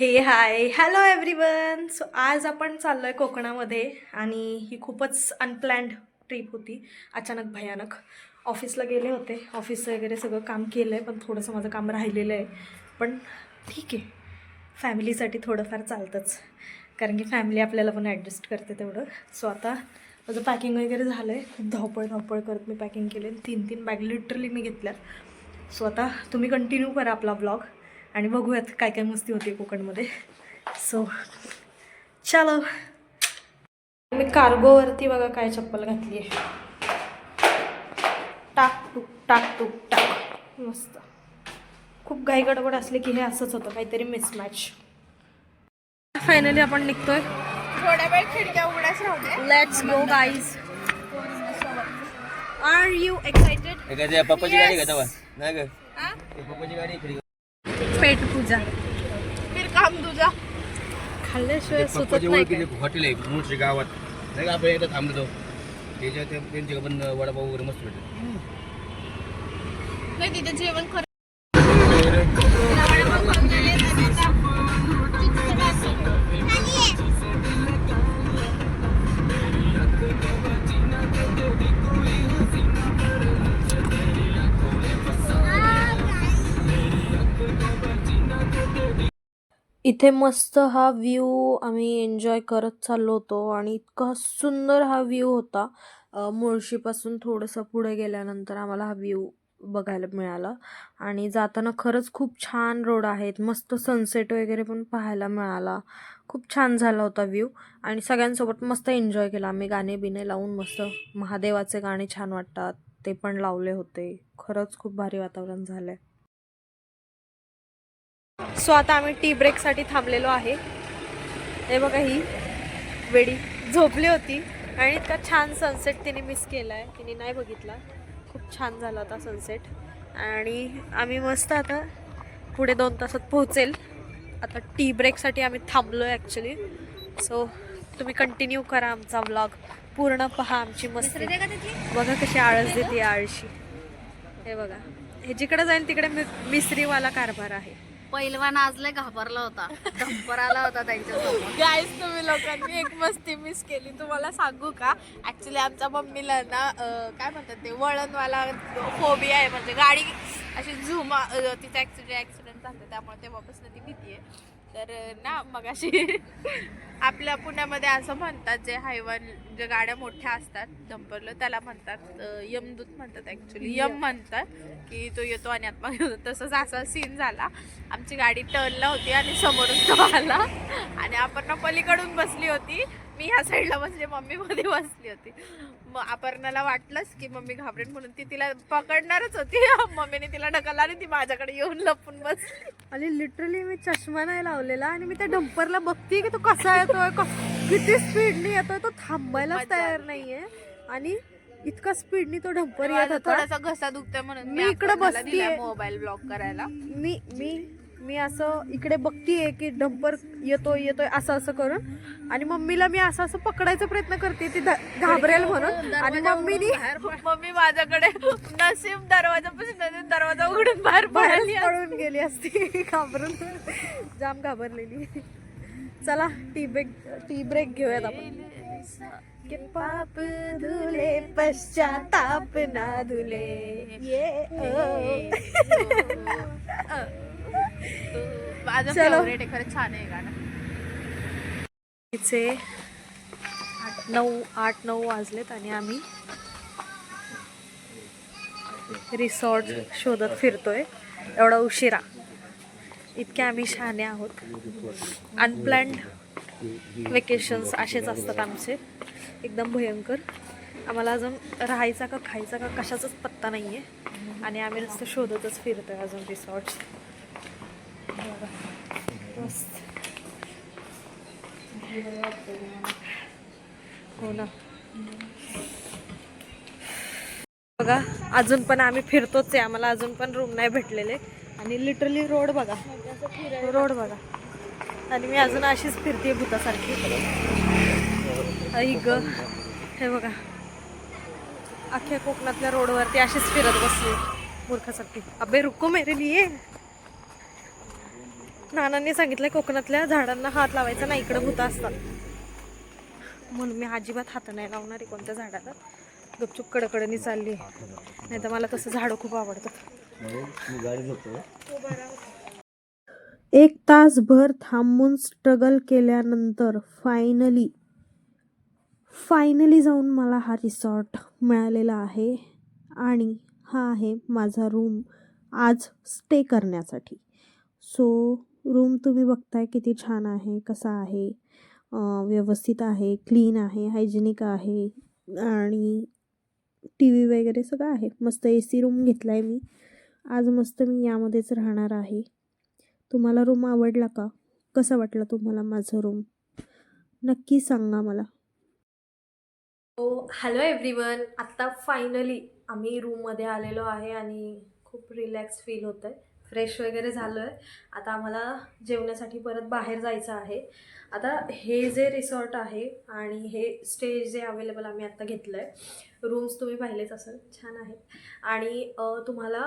हे hi hello everyone so आज आपण चाललो आहे कोकणामध्ये आणि ही खूपच अनप्लॅन्ड ट्रिप होती. अचानक भयानक. ऑफिसला गेले होते. ऑफिसचं वगैरे सगळं काम केलं आहे पण थोडंसं माझं काम राहिलेलं आहे. पण ठीक आहे. फॅमिलीसाठी थोडंफार चालतंच. कारण की फॅमिली आपल्याला पण ॲडजस्ट करते तेवढं. सो आता माझं पॅकिंग वगैरे झालं आहे खूप धावपळ धावपळ करत मी पॅकिंग केले तीन तीन बॅग लिटरली मी घेतल्यात. सो आता तुम्ही कंटिन्यू करा आपला ब्लॉग आणि बघूयात काय काय मस्ती होती कोकणमध्ये. सो चलो. मी कार्गोवरती बघा काय चप्पल घातली आहे टाक टूक टाक टूक टाक. मस्त. खूप घाई गडबड असले की हे असंच होतं काहीतरी मिसमॅच फायनली आपण निघतोय. थोड्या वेळ खिडक्या उघड्याच राहू दे. Let's go guys are you excited पप्पाची गाडी का तेव्हा नाही ग. ते पप्पाची गाडी इकडे पेट पूजा फिर काम तुझा. खाल्ल्याशिवाय सुचत नाही हॉटेल आहे मुळशी गावात. नाही का आपण एकदा थांबलो. त्याच्या ते- त्यांचे पण वडापाव वगैरे मस्त भेटत नाही तिथे जेवण खरं इथे मस्त हा व्ह्यू आम्ही एन्जॉय करत चाललो होतो आणि इतका सुंदर हा व्ह्यू होता. मुळशीपासून थोडंसं पुढे गेल्यानंतर आम्हाला हा व्ह्यू बघायला मिळाला. आणि जाताना खरंच खूप छान रोड आहेत. मस्त सनसेट वगैरे पण पाहायला मिळाला. खूप छान झाला होता व्ह्यू आणि सगळ्यांसोबत मस्त एन्जॉय केला. आम्ही गाणे बिणे लावून मस्त महादेवाचे गाणे छान वाटतात. ते पण लावले होते. खरंच खूप भारी वातावरण झालं आहे सो आता आम्ही टी ब्रेकसाठी थांबलेलो आहे. हे बघा ही वेडी झोपली होती आणि इतका छान सनसेट तिने मिस केला आहे तिने नाही बघितला. खूप छान झाला होता सनसेट आणि आम्ही मस्त आता पुढे दोन तासात पोहोचेल. आता टी ब्रेकसाठी आम्ही थांबलो आहे ॲक्च्युली सो तुम्ही कंटिन्यू करा आमचा व्लॉग पूर्ण पहा आमची मस्ती. बघा कशी आळस देते आळशी. हे बघा. हे जिकडे जाईल तिकडे मिसरीवाला कारभार आहे. पहिलवान आज लय घाबरला होता. डंपर आला होता त्यांच्यासमोर गाईज तुम्ही लोकांनी एक मस्ती मिस केली. तुम्हाला सांगू का? ऍक्च्युली आमच्या मम्मीला ना अं, काय म्हणतात ते वळणवाला फोबिया आहे म्हणजे गाडी अशी झुमा अं, तिचा ऍक्सिडेंट ऍक्सिडेंट झाला त्यामुळे तेव्हापासून ती भीती आहे. तर अं, ना मग अशी आपल्या पुण्यामध्ये असं म्हणतात जे हायवन जे गाड्या मोठ्या असतात डंपरला त्याला म्हणतात अं, यमदूत म्हणतात ऍक्च्युली यम म्हणतात की तो येतो आणि आत्मा घेऊन. तसंच असा सीन झाला. आमची गाडी टर्नला होती आणि समोरून तो आला. आणि अपर्णा पलीकडून बसली होती. मी ह्या साईडला बसली मम्मी मध्ये बसली होती. मग अपर्णाला वाटलंच की मम्मी घाबरेन म्हणून ती तिला पकडणारच होती. मम्मीने तिला ढकलला आणि ती माझ्याकडे येऊन लपून बसली. आणि लिटरली मी चष्मा नाही लावलेला आणि मी त्या डंपरला बघते की तो कसा येतोय क- किती स्पीडने येतोय तो थांबायलाच तयार. नाहीये. आणि इतका स्पीडने तो डंपर येत होता. थोडासा घसा दुखतोय म्हणून मी इकडं बसतीये. मोबाईल ब्लॉक करायला. मी मी मी असं इकडे बघतीये की डंपर येतोय येतोय असं असं करून. आणि मम्मीला मी असं असं पकडायचा प्रयत्न करते ती घाबरेल म्हणून. आणि मम्मीनी मम्मी माझ्याकडे नसीब दरवाजापासून दरवाजा उघडून बाहेर पळून गेली असती. घाबरून जाम घाबरलेली. चला टी ब्रेक टी ब्रेक घेऊयात आपण. के पाप धुले पश्चाताप ना धुले. ये ओ. माझं चलो. फेवरेट आहे खरं छान आहे गाणं. तिचे आठ नऊ आठ नऊ वाजलेत आणि आम्ही रिसॉर्ट शोधत फिरतोय. एवढा उशिरा. इतके आम्ही शहाणे आहोत. अनप्लॅन्ड वेकेशन्स असेच असतात आमचे. एकदम भयंकर. आम्हाला अजून राहायचा का खायचा का कशाचाच पत्ता नाही आहे आणि आम्ही नुसतं शोधतच फिरतो आहे अजून रिसॉर्ट्स मस्त. हो ना. बघा अजून पण आम्ही फिरतोच आहे. आम्हाला अजून पण रूम नाही भेटलेले. आणि लिटरली रोड बघा. रोड बघा. आणि मी अजून अशीच फिरते भूतासारखी. आई ग. हे बघा. अख्ख्या कोकणातल्या रोडवरती अशीच फिरत बसली मूर्खासारखी. अबे रुको मेरे लिए. नानांनी सांगितलंय कोकणातल्या झाडांना हात लावायचा नाही इकडं भूत असतात. म्हणून मी अजिबात हात नाही लावणार आहे कोणत्या झाडाला. गपचूप कडकडनी चालली नाही तर मला तसं झाडं खूप आवडतात. एक तासभर थांबून स्ट्रगल केल्यानंतर फायनली फायनली जाऊन मला हा रिसॉर्ट मिळालेला आहे आणि हा आहे माझा रूम आज स्टे करण्यासाठी. सो रूम तुम्ही बघताय किती छान आहे कसा आहे व्यवस्थित आहे क्लीन आहे हायजेनिक आहे आणि टी व्ही वगैरे सगळं आहे. मस्त ए सी रूम घेतला आहे मी. आज मस्त मी यामध्येच राहणार आहे. तुम्हाला रूम आवडला का? कसा वाटला तुम्हाला माझं रूम नक्की सांगा मला. हॅलो एव्हरीवन आत्ता फायनली आम्ही रूममध्ये आलेलो आहे आणि खूप रिलॅक्स फील होतं आहे फ्रेश वगैरे झालो आहे आता आम्हाला जेवण्यासाठी परत बाहेर जायचं आहे. आता हे जे रिसॉर्ट आहे आणि हे स्टे जे अवेलेबल आम्ही आत्ता घेतलं आहे रूम्स तुम्ही पाहिलेच असेल. छान आहेत आणि तुम्हाला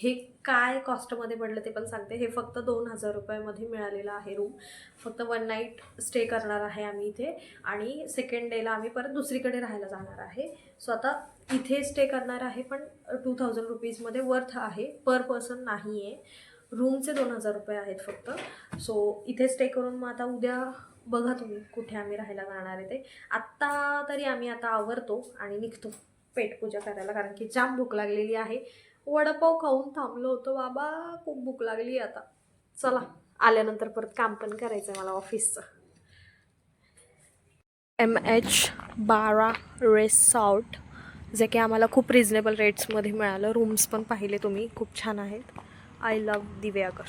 हे काय कॉस्टमध्ये पडलं ते पण सांगते. हे फक्त दोन हजार रुपयामध्ये मिळालेलं आहे रूम. फक्त वन नाईट स्टे करणार आहे आम्ही इथे. आणि सेकंड डेला आम्ही परत दुसरीकडे राहायला जाणार आहे. सो आता इथे स्टे करणार आहे पण टू थाउजंड रुपीजमध्ये वर्थ आहे पर पर्सन नाही आहे रूमचे दोन हजार रुपये आहेत फक्त. सो इथे स्टे करून मग आता उद्या बघा तुम्ही कुठे आम्ही राहायला जाणार आहे ते. आत्ता तरी आम्ही आता आवरतो आणि निघतो पेटपूजा करायला कारण की जाम भूक लागलेली आहे. वडापाव खाऊन थांबलो होतो बाबा खूप भूक लागली आता. चला आल्यानंतर परत काम पण करायचं आहे मला ऑफिसचं एम एच बारा रेसॉर्ट जे की आम्हाला खूप रिजनेबल रेट्समध्ये मिळालं. रूम्स पण पाहिले तुम्ही. खूप छान आहेत. I love दिव्याकर.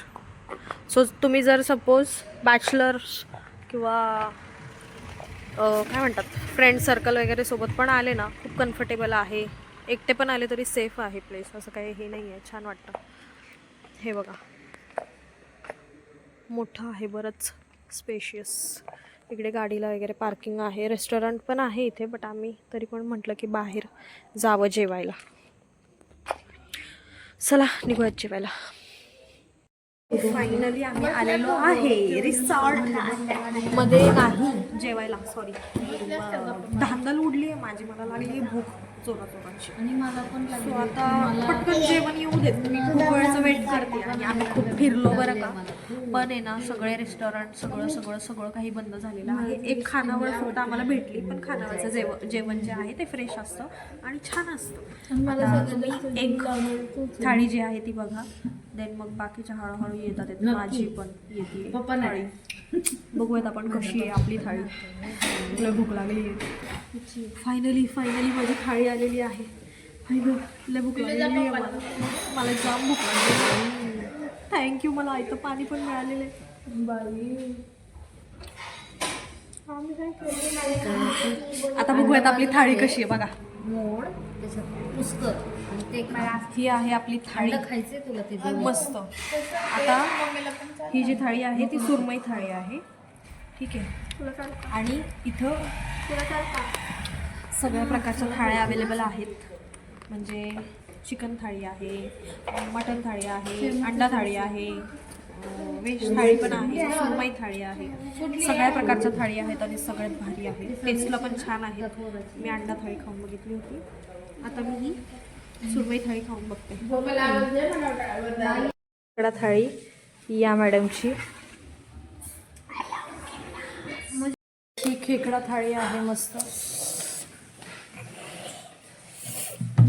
सो तुम्ही जर सपोज बॅचलर्स किंवा काय म्हणतात? फ्रेंड सर्कल वगैरे सोबत पण आले ना खूप कम्फर्टेबल आहे. एकटे पण आले तरी सेफ आहे प्लेस असं काही हे नाही आहे. छान वाटतं. हे बघा. मोठं आहे बरंच. स्पेशियस इकडे गाडीला वगैरे पार्किंग आहे. रेस्टॉरंट पण आहे इथे बट आम्ही तरी पण म्हटलं की बाहेर जावं जेवायला. चला निघूयात जेवायला. फायनली आम्ही आलेलो आहे. रिसॉर्टमध्ये नाही. जेवायला सॉरी धांदल उडली आहे माझी मला लागली भूक चोरा चोराची आणि मला पण सो आता पटकन जेवण येऊ देत. मी खूप वेळचं वेट करते आणि आम्ही खूप फिरलो बरं का. पण आहे ना सगळे रेस्टॉरंट सगळं सगळं सगळं काही बंद झालेलं आहे. एक खानावळ फक्त आम्हाला भेटली पण खानावळचं जेवण जेवण जे आहे ते फ्रेश असतं आणि छान असतं. एक थाळी जी आहे ती बघा. देन मग बाकीच्या हळूहळू येतात. माझी पण येते. थाळी. बघूयात आपण कशी आहे आपली थाळी. तुला भूक लागली. फायनली फायनली माझी थाळी आलेली आहे. फायनल लय भूक लागलेली आहे मला. मला. जाम भूक लागली थँक्यू मला आयतं पाणी पण मिळालेलं आहे. बाई. आता बघूयात आपली थाळी कशी आहे. बघा. मोड. त्याच्यात पुष्कर ते खा. ही आहे आपली थाळी. थंड खायचंय तुला ते जेवण. मस्त. आता ही जी थाळी आहे ती सुरमई थाळी आहे. ठीक आहे. आणि इथं सगळ्या प्रकारच्या थाळ्या अवेलेबल आहेत. म्हणजे चिकन थाळी आहे मटन थाळी आहे अंडा थाळी आहे व्हेज थाळी पण आहे सुरमई थाळी आहे. सगळ्या प्रकारच्या थाळी आहेत आणि सगळ्यात भारी आहे. टेस्टला पण छान आहे. मी अंडा थाळी खाऊन बघितली होती. आता मी ही सुरमई थाळी खाऊन बघते. खेकडा थाळी या मॅडमची. ही खेकडा थाळी आहे मस्त.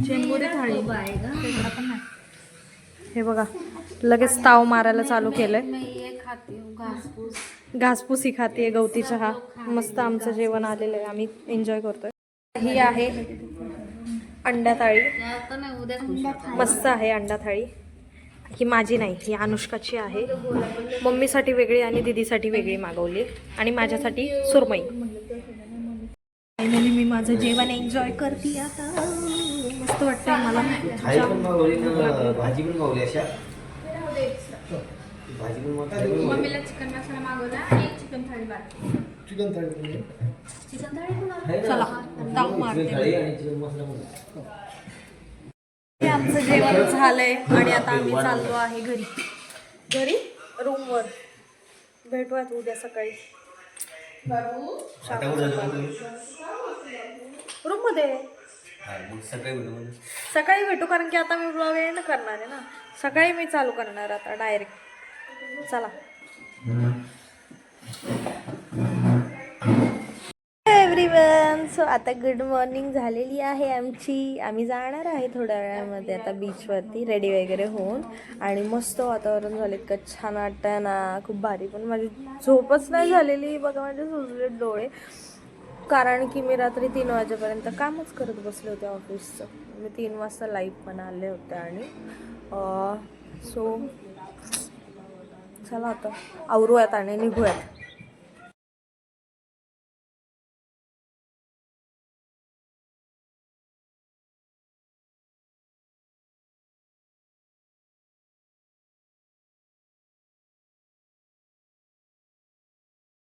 चेंबुरी थाळी. खेकडा पण नाही हे बघा लगेच ताव मारायला चालू केलंय. मी एक खाते घासपूस. घासपुसी खाते गवती चहा मस्त आमचं जेवण आलेलं आहे आम्ही एन्जॉय करतोय. ही आहे अंडा थाळी मस्त आहे अंडा थाळी ही माझी नाही ही अनुष्काची आहे. मम्मीसाठी वेगळी आणि दिदीसाठी वेगळी मागवली. आणि माझ्यासाठी सुरमई. फायनली मी माझं जेवण एन्जॉय करते आता. मस्त वाटतंय मला. थाळी पण मागवली ना भाजी पण मागवली अशा. भाजी पण मागवली. मम्मीला चिकन मसाला मागवला आणि एक चिकन थाळी बाकी. चिकन थाळी चिकन थाळी पण आहे. चला ताव मारते हे आमचं जेवण झालंय आणि आता आम्ही चाललो आहे घरी. घरी? रूमवर भेटूयात उद्या सकाळी. हा, मग सकाळी भेटू. सकाळी भेटू कारण की आता मी ब्लॉग एंड करणार आहे ना. सकाळी मी चालू करणार आता डायरेक्ट चला. एव्हरीवन सो आता गुड मॉर्निंग झालेली आहे आमची. आम्ही जाणार आहे थोड्या वेळामध्ये आता बीचवरती रेडी वगैरे होऊन. आणि मस्त वातावरण झालं इतकं छान वाटतंय ना. खूप भारी. पण माझी झोपच नाही झालेली. बघा माझे सुजले डोळे. कारण की मी रात्री तीन वाजेपर्यंत कामच करत बसले होते ऑफिसचं. मी तीन वाजता लाईव्ह पण आले होते आणि सो चला आता. आवरूयात आणि निघूयात.